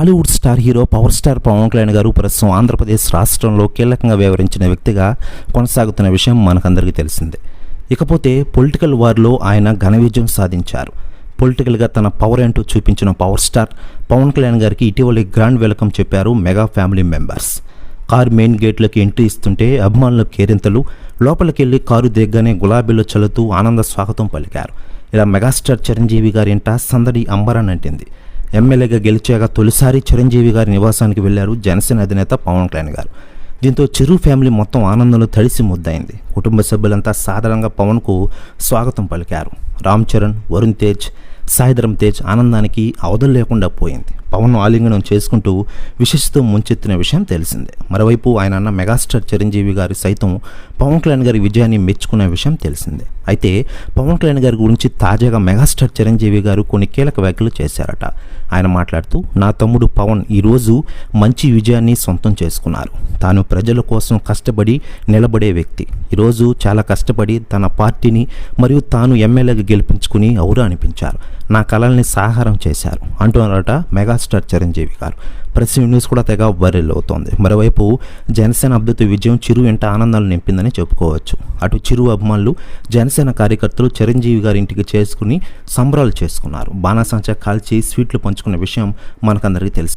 Tollywood star hero power star Pawan Kalyan garu ప్రస్తుతం ఆంధ్రప్రదేశ్ రాష్ట్రంలో కీలకంగా వ్యవహరించిన వ్యక్తిగా కొనసాగుతున్న విషయం మనకందరికీ తెలిసిందే. ఇకపోతే పొలిటికల్ వార్లో ఆయన ఘన విజయం సాధించారు. పొలిటికల్గా తన పవర్ ఏంటో చూపించిన పవర్ స్టార్ పవన్ కళ్యాణ్ గారికి ఇటీవలే గ్రాండ్ వెల్కమ్ చెప్పారు mega family members car main గేట్లోకి entry ఇస్తుంటే అభిమానుల కేరింతలు లోపలికెళ్ళి కారు దిగ్గానే గులాబీలో చల్లుతూ ఆనంద స్వాగతం పలికారు. ఇలా మెగాస్టార్ చిరంజీవి గారింట సందడి అంబరాన్ అంటింది. ఎమ్మెల్యేగా గెలిచాక తొలిసారి చిరంజీవి గారి నివాసానికి వెళ్ళారు జనసేన అధినేత పవన్ కళ్యాణ్ గారు. దీంతో చిరు ఫ్యామిలీ మొత్తం ఆనందంలో తడిసి ముద్దయింది కుటుంబ సభ్యులంతా సాధారణంగా పవన్కు స్వాగతం పలికారు. రామ్ చరణ్ వరుణ్ తేజ్ సాయిధరం తేజ్ ఆనందానికి అవధులు లేకుండా పోయింది. పవన్ ఆలింగనం చేసుకుంటూ విశిస్తూ ముంచెత్తిన విషయం తెలిసిందే. మరోవైపు ఆయన అన్న మెగాస్టార్ చిరంజీవి గారి సైతం పవన్ కళ్యాణ్ గారి విజయాన్ని మెచ్చుకున్న విషయం తెలిసిందే. అయితే పవన్ కళ్యాణ్ గారి గురించి తాజాగా మెగాస్టార్ చిరంజీవి గారు కొన్ని కీలక వ్యాఖ్యలు చేశారట. ఆయన మాట్లాడుతూ నా తమ్ముడు పవన్ ఈరోజు మంచి విజయాన్ని సొంతం చేసుకున్నారు. తాను ప్రజల కోసం కష్టపడి నిలబడే వ్యక్తి. ఈరోజు చాలా కష్టపడి తన పార్టీని మరియు తాను ఎమ్మెల్యేగా గెలిపించుకుని ఔరా అనిపించారు. నా కళల్ని సాహారం చేశారు అంటున్నారట మెగాస్టార్ చిరంజీవి గారు. ప్రెస్ న్యూస్ కూడా తెగ వైరల్ అవుతోంది. మరోవైపు జనసేన అభ్యర్థి విజయం చిరు వెంట ఆనందాలు నింపిందని చెప్పుకోవచ్చు. అటు చిరు అభిమానులు జనసేన కార్యకర్తలు చిరంజీవి గారి ఇంటికి చేసుకుని సంబరాలు చేసుకున్నారు. బాణాసంచా కాల్చి స్వీట్లు పంచుకున్న విషయం మనకందరికీ తెలుసు.